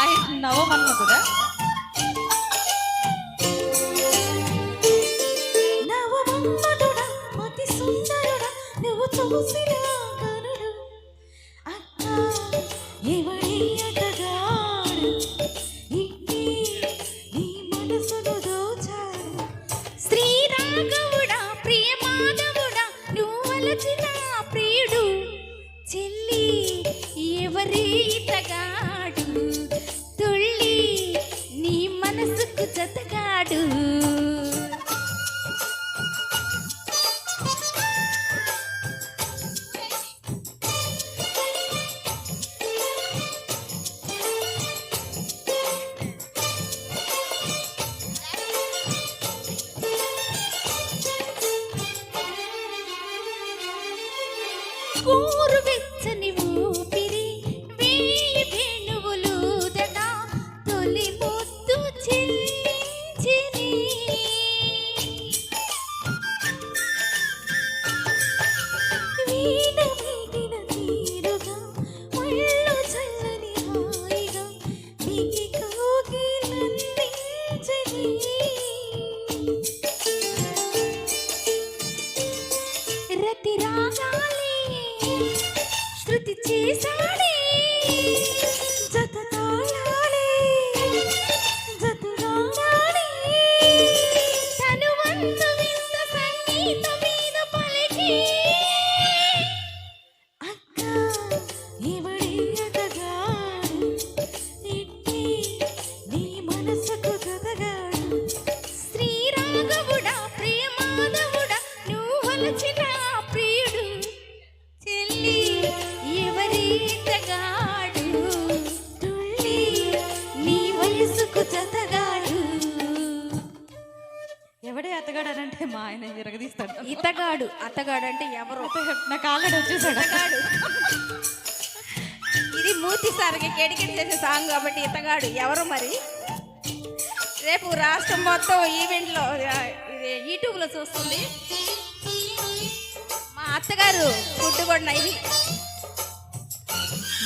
ఆయన నవమన్మధుడా నవమన్మధుడా, అతి సుందరుడా, నువ్వు చూసిన కనుడు. అక్క, ఎవడి అతగాడు? ఇట్టి నీ మనసును దోచాడు. శ్రీరాఘవుడా ప్రియ మాధవుడా నువ్వు వలచిన ప్రియుడు చెల్లి ఎవరి ఇతగాడు ఊరు వెచ్చని ఊపిరి వేయి వేణువులుదట తొలి ముద్దు చెల్లించిని వీణ వీడిన తీరుగా, ఒళ్ళు చల్లని హాయిగా, రతి రాగాలే చేశాడే జత తాళాలే, జతగాడాలే. తను వంతు వింత సంగీత మీద పలికి అక్క, ఎవడి అతగాడు? నీ మనసుకు శ్రీరాఘవుడా నువ్వు మా ఆయన జరగదీస్తాడు ఇతగాడు అతగాడు అంటే ఎవరు? నా కాళ్ళడి వచ్చేసాడు. ఇతగాడు ఇది మూతి సార్కి కేడికెట్ చేసే సాంగ్ కాబట్టి ఇతగాడు ఎవరు మరి? రేపు రాష్ట్రం మొత్తం ఈవెంట్లో ఇది యూట్యూబ్లో చూస్తుంది. మా అత్తగారు ఫుడ్ కూడా ఇది.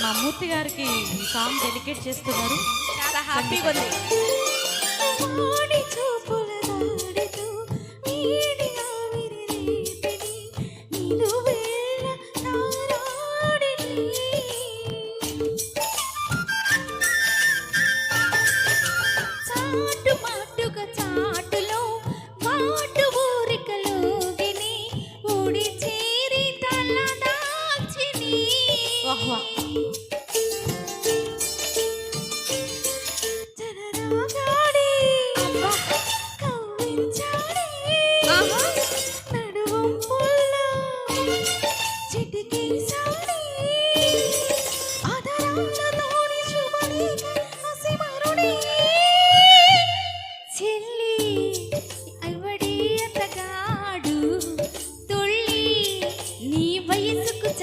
మా మూర్తి గారికి సాంగ్ డెడికేట్ చేస్తున్నారు. చాలా హ్యాపీగా ఉంది. കൂടി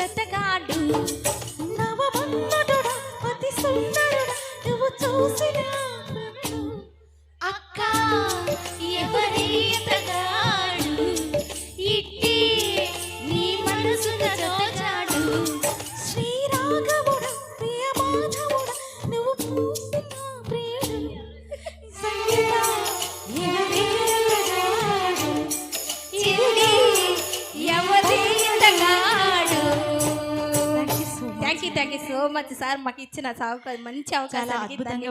జతగాడు నవమన్మధుడా, అతి సుందరుడా, నువ్వు చూసిన అక్క ఎవరి ఇట్టి నీ మనసుకు thank you so much sir మాకు ఇచ్చిన మంచి ధన్యవాదాలు